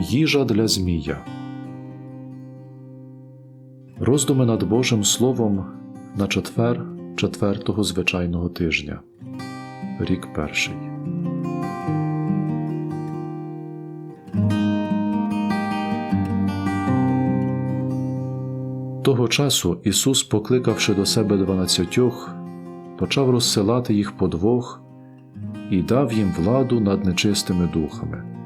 Їжа для Змія. Роздуми над Божим Словом на четвер четвертого звичайного тижня. Рік перший. Того часу Ісус, покликавши до себе дванадцятьох, почав розсилати їх по двох і дав їм владу над нечистими духами.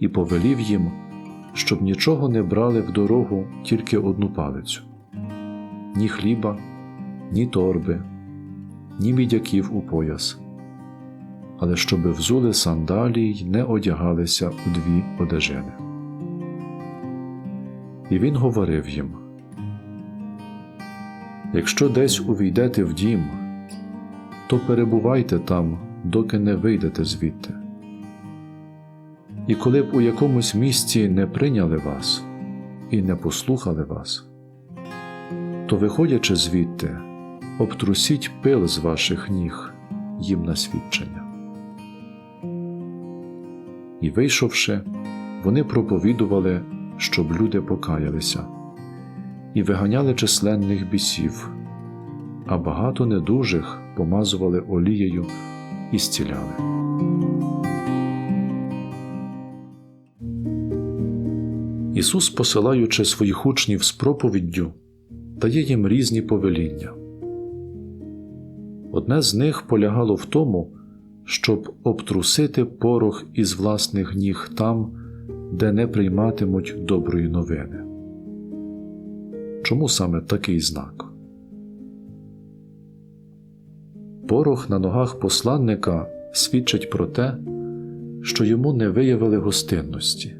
І повелів їм, щоб нічого не брали в дорогу тільки одну палицю ні хліба, ні торби, ні мідяків у пояс, але щоби взули сандалії не одягалися у дві одежини. І він говорив їм: Якщо десь увійдете в дім, то перебувайте там, доки не вийдете звідти. І коли б у якомусь місці не прийняли вас і не послухали вас, то, виходячи звідти, обтрусіть пил з ваших ніг їм на свідчення. І, вийшовши, вони проповідували, щоб люди покаялися, і виганяли численних бісів, а багато недужих помазували олією і зціляли. Ісус, посилаючи своїх учнів з проповіддю, дає їм різні повеління. Одне з них полягало в тому, щоб обтрусити порох із власних ніг там, де не прийматимуть доброї новини. Чому саме такий знак? Порох на ногах посланника свідчить про те, що йому не виявили гостинності.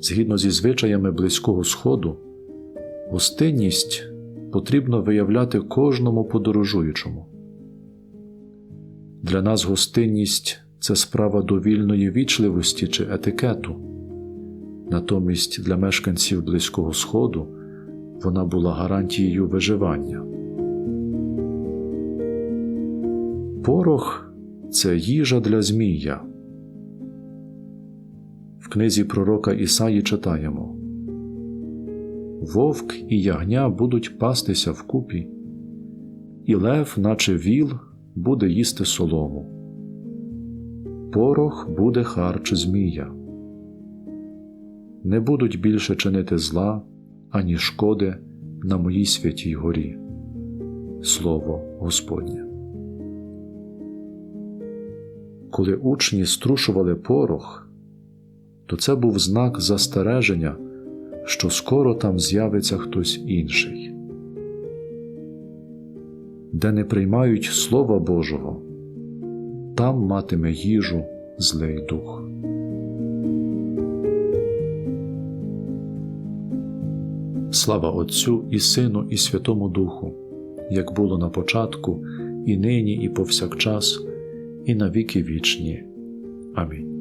Згідно зі звичаями Близького Сходу, гостинність потрібно виявляти кожному подорожуючому. Для нас гостинність це справа довільної вічливості чи етикету. Натомість для мешканців Близького Сходу вона була гарантією виживання. Порох це їжа для Змія. В книзі пророка Ісаї читаємо Вовк і ягня будуть пастися вкупі, і лев, наче віл, буде їсти солому. Порох буде харч Змія. Не будуть більше чинити зла, ані шкоди на моїй святій горі. Слово Господнє. Коли учні струшували порох, то це був знак застереження, що скоро там з'явиться хтось інший. Де не приймають Слова Божого, там матиме їжу злий дух. Слава Отцю і Сину, і Святому Духу, як було на початку, і нині, і повсякчас, і на віки вічні. Амінь.